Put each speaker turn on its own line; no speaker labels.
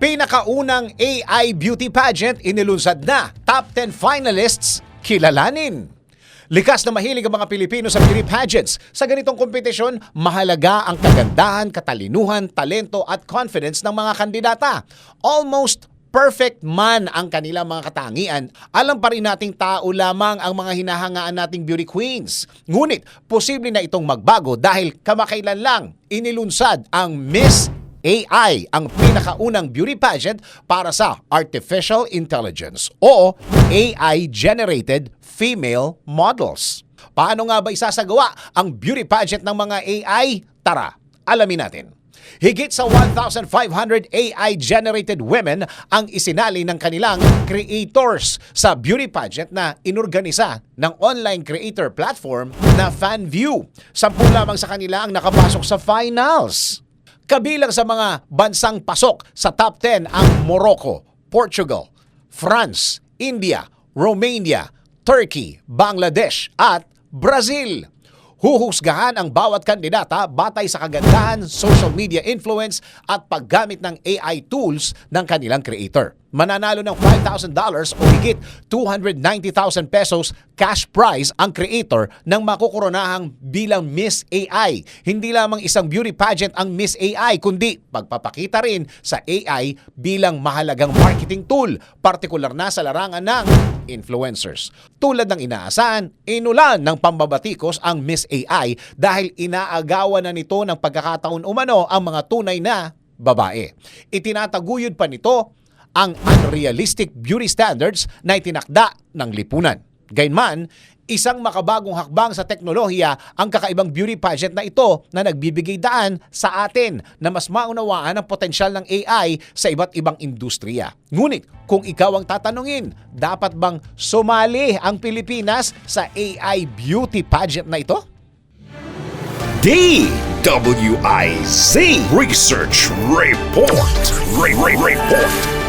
Pinakaunang AI beauty pageant inilunsad na. Top 10 finalists kilalanin. Likas na mahilig ang mga Pilipino sa beauty pageants. Sa ganitong kompetisyon, mahalaga ang kagandahan, katalinuhan, talento at confidence ng mga kandidata. Almost perfect man ang kanilang mga katangian. Alam pa rin nating tao lamang ang mga hinahangaan nating beauty queens. Ngunit, posible na itong magbago dahil kamakailan lang inilunsad ang Miss AI ang pinakaunang beauty pageant para sa Artificial Intelligence o AI-generated female models. Paano nga ba isasagawa ang beauty pageant ng mga AI? Tara, alamin natin. Higit sa 1,500 AI-generated women ang isinali ng kanilang creators sa beauty pageant na inorganisa ng online creator platform na FanView. Sampu lamang sa kanila ang nakapasok sa finals. Kabilang sa mga bansang pasok sa top 10 ang Morocco, Portugal, France, India, Romania, Turkey, Bangladesh at Brazil. Huhusgahan ang bawat kandidata batay sa kagandahan, social media influence at paggamit ng AI tools ng kanilang creator. Mananalo ng $5,000 o higit 290,000 pesos cash prize ang creator ng makukuronahang bilang Miss AI. Hindi lamang isang beauty pageant ang Miss AI, kundi pagpapakita rin sa AI bilang mahalagang marketing tool, partikular na sa larangan ng influencers. Tulad ng inaasahan, inulan ng pambabatikos ang Miss AI dahil inaagawan na nito ng pagkakataon umano ang mga tunay na babae. Itinataguyod pa nito ang unrealistic beauty standards na itinakda ng lipunan. Gayunman, isang makabagong hakbang sa teknolohiya ang kakaibang beauty pageant na ito na nagbibigay daan sa atin na mas maunawaan ang potensyal ng AI sa iba't ibang industriya. Ngunit kung ikaw ang tatanungin, dapat bang sumali ang Pilipinas sa AI beauty pageant na ito?
DWIZ Research Report. Re- Re- Report.